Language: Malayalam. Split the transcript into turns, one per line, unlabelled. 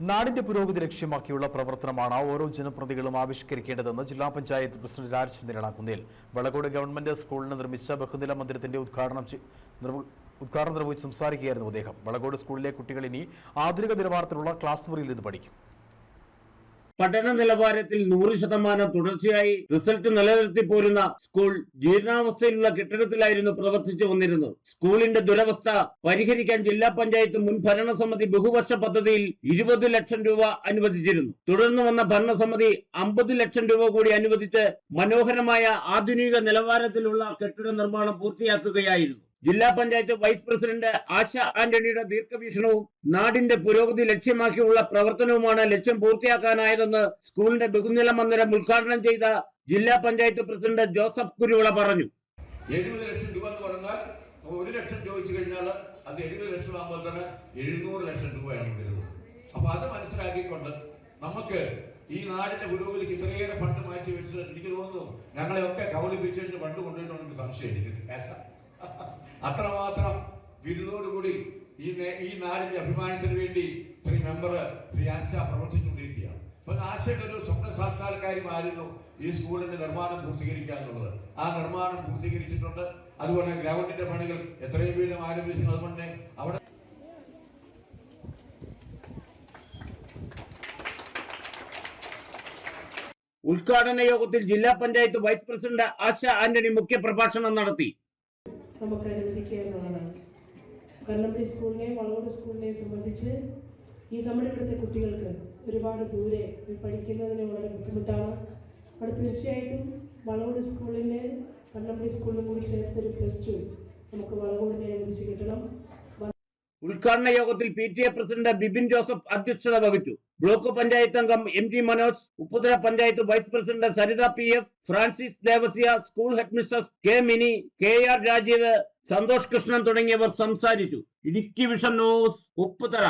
നാടിന്റെ പുരോഗതി ലക്ഷ്യമാക്കിയുള്ള പ്രവർത്തനമാണ് ഓരോ ജനപ്രതികളും ആവിഷ്കരിക്കേണ്ടതെന്ന് ജില്ലാ പഞ്ചായത്ത് പ്രസിഡന്റ് രാജചന്ദ്രൻ കുന്നിൽ വളകോട് ഗവൺമെന്റ് സ്കൂളിന് നിർമ്മിച്ച ബഹുനില മന്ദിരത്തിന്റെ ഉദ്ഘാടനം ഉദ്ഘാടനം നിർവഹിച്ച് സംസാരിക്കുകയായിരുന്നു അദ്ദേഹം. വളകോട് സ്കൂളിലെ കുട്ടികൾ ഇനി ആധുനിക നിലവാരത്തിലുള്ള ക്ലാസ് മുറിയിൽ ഇത് പഠിക്കും.
പഠന നിലവാരത്തിൽ നൂറ് ശതമാനം തുടർച്ചയായി റിസൾട്ട് നിലനിർത്തി പോരുന്ന സ്കൂൾ ജീർണാവസ്ഥയിലുള്ള കെട്ടിടത്തിലായിരുന്നു പ്രവർത്തിച്ചു വന്നിരുന്നത്. സ്കൂളിന്റെ ദുരവസ്ഥ പരിഹരിക്കാൻ ജില്ലാ പഞ്ചായത്ത് മുൻ ഭരണസമിതി ബഹുവർഷ പദ്ധതിയിൽ ഇരുപത് ലക്ഷം രൂപ അനുവദിച്ചിരുന്നു. തുടർന്ന് വന്ന ഭരണസമിതി അമ്പത് ലക്ഷം രൂപ കൂടി അനുവദിച്ച് മനോഹരമായ ആധുനിക നിലവാരത്തിലുള്ള കെട്ടിട നിർമ്മാണം പൂർത്തിയാക്കുകയായിരുന്നു. ജില്ലാ പഞ്ചായത്ത് വൈസ് പ്രസിഡന്റ് ആശ ആന്റണിയുടെ ദീർഘവീക്ഷണവും നാടിന്റെ പുരോഗതി ലക്ഷ്യമാക്കിയുള്ള പ്രവർത്തനവുമാണ് ലക്ഷ്യം പൂർത്തിയാക്കാനായതെന്ന് സ്കൂളിന്റെ ബഹുനില മന്ദിരം ഉദ്ഘാടനം ചെയ്ത ജില്ലാ പഞ്ചായത്ത് പ്രസിഡന്റ് ജോസഫ് കുരുവിള പറഞ്ഞു.
എഴുപത് ലക്ഷം രൂപ എന്ന് പറഞ്ഞാൽ ഒരു ലക്ഷം ചോദിച്ചു കഴിഞ്ഞാൽ അത് എഴുപത് ലക്ഷം ആകുമ്പോൾ തന്നെ എഴുന്നൂറ് ലക്ഷം രൂപയാണ് വരുന്നത്. അപ്പൊ അത് മനസ്സിലാക്കിക്കൊണ്ട് നമുക്ക് ഈ നാടിന്റെ പുരോഗതിക്ക് ഇത്രയേറെ ഫണ്ട് മാറ്റി വെച്ചത് എനിക്ക് തോന്നുന്നു ഞങ്ങളെയൊക്കെ കബളിപ്പിച്ചു ഫണ്ട് കൊണ്ടുപോയിട്ട് എനിക്ക് സംശയം എനിക്ക് അത്രമാത്രം ബിരുദോടുകൂടി ഈ ഈ നാടിന്റെ അഭിമാനത്തിന് വേണ്ടി ശ്രീ മെമ്പർ ശ്രീ ആശ പ്രവർത്തിച്ചുകൊണ്ടിരിക്കുകയാണ്. അപ്പൊ ആശയുടെ ഒരു സ്വപ്ന സാക്ഷാത്കാരമായിരുന്നു ഈ സ്കൂളിന്റെ നിർമ്മാണം പൂർത്തീകരിക്കുക എന്നുള്ളത്. ആ നിർമ്മാണം പൂർത്തീകരിച്ചിട്ടുണ്ട്. അതുപോലെ ഗ്രൗണ്ടിന്റെ പണികൾ എത്രയും വേഗം ആരംഭിച്ചു. അതുകൊണ്ട് അവിടെ
ഉദ്ഘാടന യോഗത്തിൽ ജില്ലാ പഞ്ചായത്ത് വൈസ് പ്രസിഡന്റ് ആശ ആന്റണി മുഖ്യപ്രഭാഷണം നടത്തി.
നമുക്ക് അനുവദിക്കുക എന്നുള്ളതാണ്. കണ്ണമ്പടി സ്കൂളിനെ വളവോട് സ്കൂളിനെ സംബന്ധിച്ച് ഈ നമ്മുടെ ഇവിടുത്തെ കുട്ടികൾക്ക് ഒരുപാട് ദൂരെ പഠിക്കുന്നതിന് വളരെ ബുദ്ധിമുട്ടാണ്. അവിടെ തീർച്ചയായിട്ടും വളവോട് സ്കൂളിന് കണ്ണമ്പടി സ്കൂളിനും കൂടി ചേർത്തൊരു പ്ലസ് ടു നമുക്ക് വളവോടിനെ അനുവദിച്ച് കിട്ടണം.
ഉദ്ഘാടന യോഗത്തിൽ P T A president Bibin Joseph അധ്യക്ഷത വഹിച്ചു. ബ്ലോക്ക് പഞ്ചായത്ത് അംഗം M G Manoj Upputhala panchayat vice president Saritha P S Francis Devasya school headmistress K Mini K R Rajeev Santhosh Krishnan തുടങ്ങിയവർ സംസാരിച്ചു. Idukki vision news Upputhala